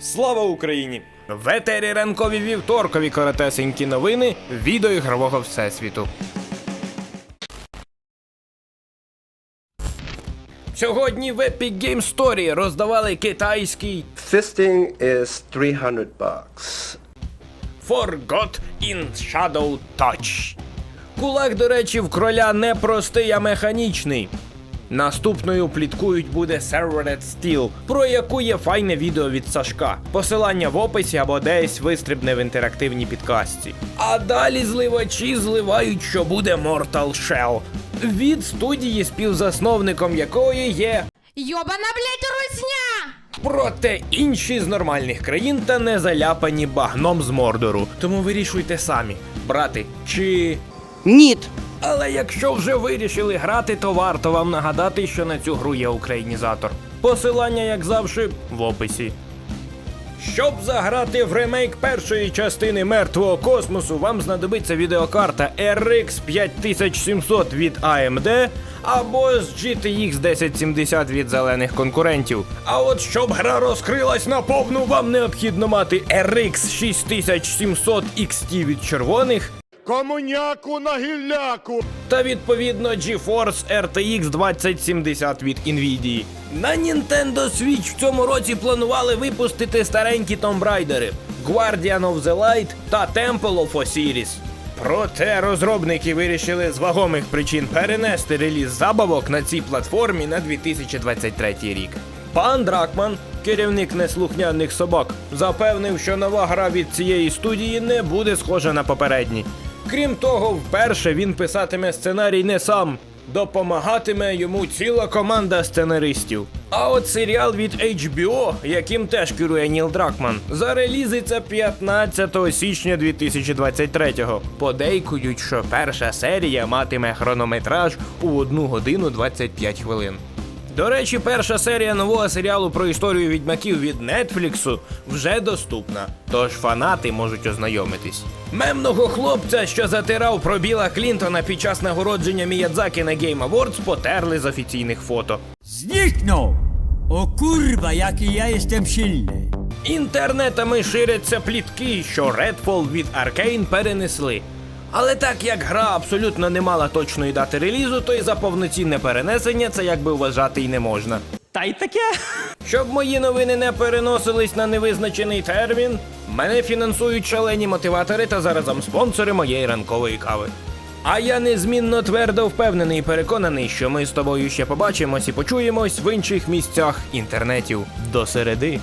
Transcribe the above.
Слава Україні! В етері ранкові вівторкові коротесенькі новини відеоігрового всесвіту. Сьогодні в Epic Game Story роздавали китайський Fisting is 300 bucks. Forgot in Shadow Touch. Кулак, до речі, в кроля не простий, а механічний. Наступною пліткують буде Servered Steel, про яку є файне відео від Сашка. Посилання в описі або десь вистрибне в інтерактивній підкастці. А далі зливачі зливають, що буде Mortal Shell. Від студії, співзасновником якої є Йобана, блядь, русня! Проте інші з нормальних країн та не заляпані багном з мордору. Тому вирішуйте самі, брати чи. Ніт. Але якщо вже вирішили грати, то варто вам нагадати, що на цю гру є українізатор. Посилання, як завжди, в описі. Щоб заграти в ремейк першої частини мертвого космосу, вам знадобиться відеокарта RX 5700 від AMD або з GTX 1070 від зелених конкурентів. А от щоб гра розкрилась наповну, вам необхідно мати RX 6700 XT від червоних Комуняку на гілляку. та відповідно GeForce RTX 2070 від Nvidia. На Nintendo Switch в цьому році планували випустити старенькі Tomb Raider, Guardian of the Light та Temple of Osiris. Проте розробники вирішили з вагомих причин перенести реліз забавок на цій платформі на 2023 рік. Пан Дракман, керівник неслухняних собак, запевнив, що нова гра від цієї студії не буде схожа на попередні. Крім того, вперше він писатиме сценарій не сам, допомагатиме йому ціла команда сценаристів. А от серіал від HBO, яким теж керує Ніл Дракман, зарелізиться 15 січня 2023-го. Подейкують, що перша серія матиме хронометраж у 1 годину 25 хвилин. До речі, перша серія нового серіалу про історію відьмаків від Нетфліксу вже доступна, тож фанати можуть ознайомитись. Мемного хлопця, що затирав про Біла Клінтона під час нагородження Міядзаки на Game Awards, потерли з офіційних фото. Zniknął! O kurwa, jaki ja jestem silny! Інтернетами ширяться плітки, що Redfall від Arkane перенесли. Але так як гра абсолютно не мала точної дати релізу, то й за повноцінне перенесення це якби вважати й не можна. Та й таке! Щоб мої новини не переносились на невизначений термін, мене фінансують шалені мотиватори та заразом спонсори моєї ранкової кави. А я незмінно твердо впевнений і переконаний, що ми з тобою ще побачимось і почуємось в інших місцях інтернетів до середи.